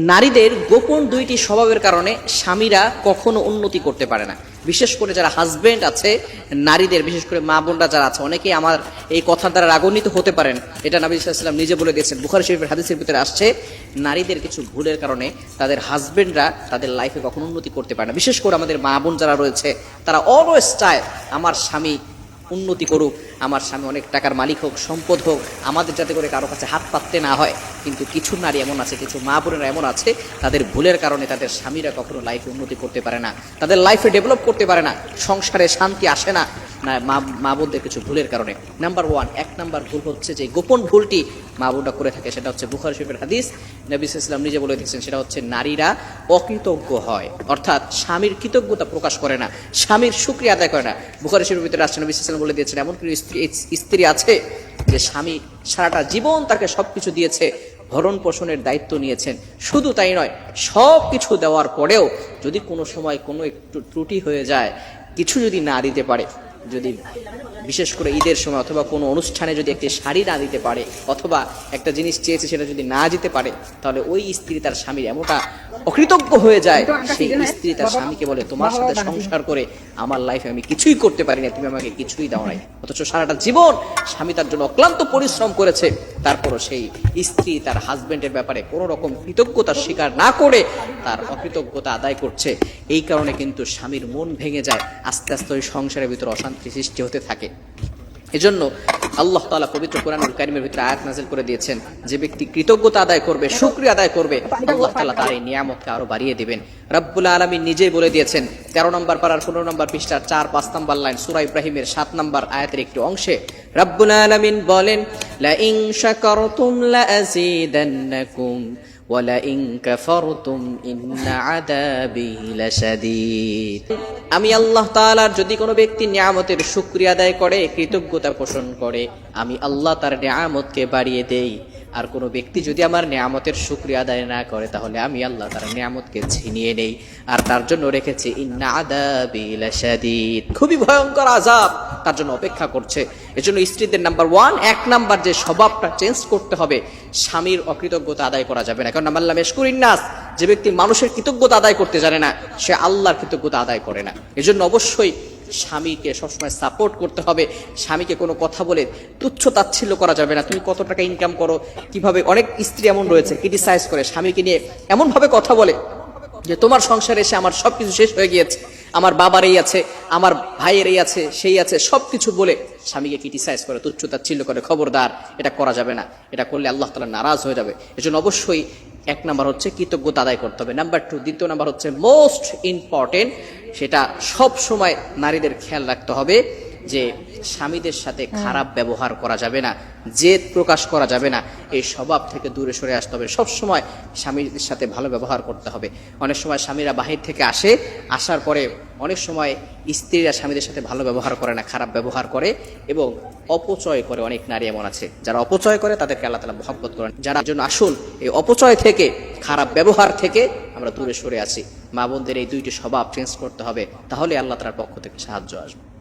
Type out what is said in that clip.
নারীদের গোপন দুইটি স্বভাবের কারণে স্বামীরা কখনো উন্নতি করতে পারে না। বিশেষ করে যারা হাজবেন্ড আছে, নারীদের, বিশেষ করে মা বোনরা যারা আছে, অনেকেই আমার এই কথার দ্বারা রাগান্বিত হতে পারেন। এটা নবী সাল্লাম নিজে বলে দিয়েছেন বুখারি শরীফের হাদিসের ভিতরে আসছে, নারীদের কিছু ভুলের কারণে তাদের হাজবেন্ডরা তাদের লাইফে কখনো উন্নতি করতে পারে না। বিশেষ করে আমাদের মা বোন যারা রয়েছে, তারা অলওয়েজ চায় আমার স্বামী উন্নতি করুক। আমার স্বামী অনেক টাকার মালিক হোক, সম্পদ হোক, আমাদের যাতে করে কারও কাছে হাত পাততে না হয়। কিন্তু কিছু নারী এমন আছে, কিছু মা বোনেরা এমন আছে, তাদের ভুলের কারণে তাদের স্বামীরা কখনো লাইফে উন্নতি করতে পারে না। তাদের লাইফে ডেভেলপ করতে পারে না। সংসারে শান্তি আসে না। না, মা মা বোনদের কিছু ভুলের কারণে। নাম্বার ওয়ান এক নাম্বার ভুল হচ্ছে যে গোপন ভুলটি মা বোনরা করে থাকে, সেটা হচ্ছে বুখার শরীফের হাদিস। নবী ইসলাম নিজে বলে দিয়েছেন, সেটা হচ্ছে নারীরা অকৃতজ্ঞ হয়। অর্থাৎ স্বামীর কৃতজ্ঞতা প্রকাশ করে না, স্বামীর সুক্রিয়া আদায় করে না। বুখারি শরীফের ভিতরে আসছে, নবী ইসলাম বলে দিয়েছেন এমন কোনো স্ত্রী আছে যে স্বামী সারাটা জীবন তাকে সবকিছু দিয়েছে, ভরণ পোষণের দায়িত্ব নিয়েছেন। শুধু তাই নয় সব কিছু দেওয়ার পরেও যদি কোনো সময় কোনো একটু ত্রুটি হয়ে যায়, কিছু যদি না দিতে পারে যদি বিশেষ করে ঈদের সময় অথবা কোনো অনুষ্ঠানে যদি একটি শাড়ি না দিতে পারে অথবা একটা জিনিস চেয়েছে সেটা যদি না দিতে পারে, তাহলে ওই স্ত্রী তার স্বামীর এমনটা অকৃতজ্ঞ হয়ে যায়। সেই স্ত্রী তার স্বামীকে বলে, তোমার সাথে সংসার করে আমার লাইফে আমি কিছুই করতে পারি না, তুমি আমাকে কিছুই দাও নাই। অথচ সারাটা জীবন স্বামী তার জন্য অক্লান্ত পরিশ্রম করেছে। তারপরও সেই স্ত্রী তার হাজবেন্ডের ব্যাপারে কোনো রকম কৃতজ্ঞতার স্বীকার না করে তার অকৃতজ্ঞতা আদায় করছে। এই কারণে কিন্তু স্বামীর মন ভেঙে যায়। আস্তে আস্তে ওই সংসারের ভিতরে অশান্তি সৃষ্টি হতে থাকে। এজন্য আল্লাহ তাআলা পবিত্র কোরআনুল কারিমের ভিতরে আয়াত নাজিল করে দিয়েছেন, যে ব্যক্তি কৃতজ্ঞতা আদায় করবে, শুকরিয়া আদায় করবে, আল্লাহ তাআলা তার এই নিয়ামতকে আরও বাড়িয়ে দিবেন। রব্বুল আলামিন নিজেই বলে দিয়েছেন, তেরো নম্বর পারার পনেরো নম্বর পৃষ্ঠার চার, পাঁচ নম্বর লাইন সূরা ইব্রাহিমের সাত নম্বর আয়াতের একটি অংশে, রব্বুল আলামিন বলেন ওয়ালাইন কাফারতুম ইন্না আযাবি লাশাদীদ। আমি আল্লাহ তাআলার যদি কোনো ব্যক্তি নিয়ামতের শুকরিয়া আদায় করে, কৃতজ্ঞতা পোষণ করে, আমি আল্লাহ তার নিয়ামতকে বাড়িয়ে দেই। আর কোনো ব্যক্তি যদি আমার নিয়ামতের শুকরিয়া আদায় না করে, তাহলে আমি আল্লাহ তার নিয়ামতকে ছিনিয়ে নেই। আর তার জন্য রেখেছি খুবই ভয়ঙ্কর আযাব তার জন্য অপেক্ষা করছে। এজন্য স্ত্রীদের নাম্বার ওয়ান এক নাম্বার যে স্বভাবটা চেঞ্জ করতে হবে, স্বামীর অকৃতজ্ঞতা আদায় করা যাবে না। কারণ আল্লাহ মেশকুরিন্নাস যে ব্যক্তি মানুষের কৃতজ্ঞতা আদায় করতে জানে না, সে আল্লাহর কৃতজ্ঞতা আদায় করে না। এজন্য অবশ্যই স্বামীকে সবসময় সাপোর্ট করতে হবে। স্বামীকে কোনো কথা বলে তুচ্ছ তাচ্ছিল্য করা যাবে না। তুমি কত টাকা ইনকাম করো, কীভাবে অনেক স্ত্রী এমন রয়েছে ক্রিটিসাইজ করে। স্বামীকে নিয়ে এমনভাবে কথা বলে যে তোমার সংসারে এসে আমার সবকিছু শেষ হয়ে গিয়েছে। আমার বাবার এই আছে, আমার ভাইয়ের এই আছে, সেই আছে সব কিছু বলে স্বামীকে ক্রিটিসাইজ করে তুচ্ছতা ছিল করে, খবরদার, এটা করা যাবে না। এটা করলে আল্লাহ তালা নারাজ হয়ে যাবে। এজন্য অবশ্যই এক নাম্বার হচ্ছে কৃতজ্ঞতা আদায় করতে হবে। নাম্বার টু দ্বিতীয় নাম্বার হচ্ছে মোস্ট ইম্পর্টেন্ট সেটা সব সময় নারীদের খেয়াল রাখতে হবে। যে স্বামীদের সাথে খারাপ ব্যবহার করা যাবে না, জেদ প্রকাশ করা যাবে না, এই স্বভাব থেকে দূরে সরে আসতে হবে। সব সময় স্বামীদের সাথে ভালো ব্যবহার করতে হবে। অনেক সময় স্বামীরা বাহির থেকে আসে, আসার পরে অনেক সময় স্ত্রীরা স্বামীদের সাথে ভালো ব্যবহার করে না, খারাপ ব্যবহার করে এবং অপচয় করে অনেক নারী এমন আছে। যারা অপচয় করে, তাদেরকে আল্লাহ তালা মহব্বত করেন। যারা জন্য আসুন এই অপচয় থেকে, খারাপ ব্যবহার থেকে আমরা দূরে সরে আছি। মা বোনদের এই দুইটি স্বভাব চেঞ্জ করতে হবে, তাহলে আল্লাহ তালার পক্ষ থেকে সাহায্য আসবে।